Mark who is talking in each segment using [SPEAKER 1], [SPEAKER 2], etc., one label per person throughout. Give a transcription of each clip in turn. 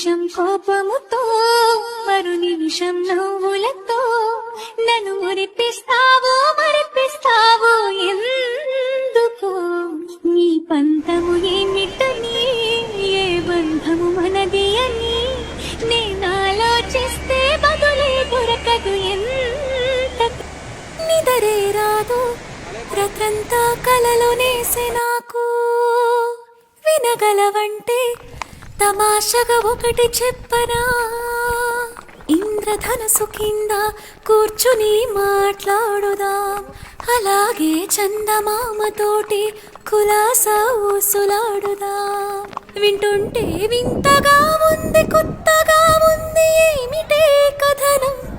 [SPEAKER 1] నిమిషం కోపముతో మరు నిమిషం నవ్వులతో నన్ను మురిపిస్తావు మరిపిస్తావు ఎందుకు? నీ పంతము ఏమిటని ఏ బంధము మనది అని నేను ఆలోచిస్తే బదులే దొరకదు ఎంత నిదరే రాదు రతంతా కలలో నేసే నాకు. వినగలవంటే తమాషగా ఒకటి చెప్పనా? ఇంద్రధనసు కింద కూర్చుని మాట్లాడుదాం. అలాగే చందమామతోటి కులాసా ఊసులాడుదాం. వింటుంటే వింతగా ఉంది కొత్తగా ఉంది ఏమిటే కథనం?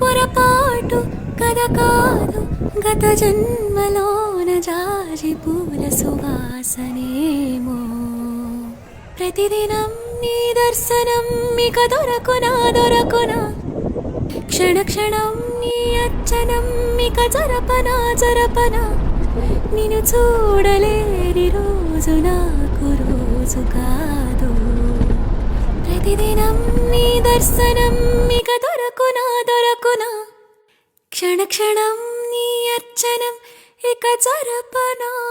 [SPEAKER 1] పొరపాటు కథ కాదు గత జన్మలో. ప్రతిదినం నీ దర్శనం ఇక దొరకునా దొరకునా. క్షణ క్షణం నీ అర్చనం ఇక జరపనా జరపనా. నిన్ను చూడలేని రోజు నాకు రోజు కాదు. ప్రతిదినం నీ దర్శనం ఇక దొరకునా దొరకునా. క్షణ క్షణం నీ అర్చనం ఇక జరపనా.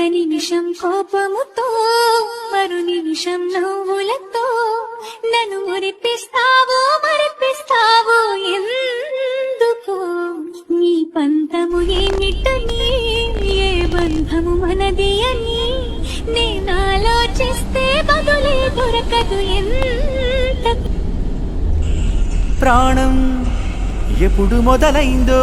[SPEAKER 1] ఒక నిమిషం కోపముతో మరు నిమిషం నవ్వులతో నన్ను మురిపిస్తావు మరిపిస్తావు ఎందుకు? నీ పంతము ఏమిటని ఏ బంధము మనది అని నేను ఆలోచిస్తే బదులే దొరకదు ఎంత?
[SPEAKER 2] ప్రాణం ఎప్పుడు మొదలైందో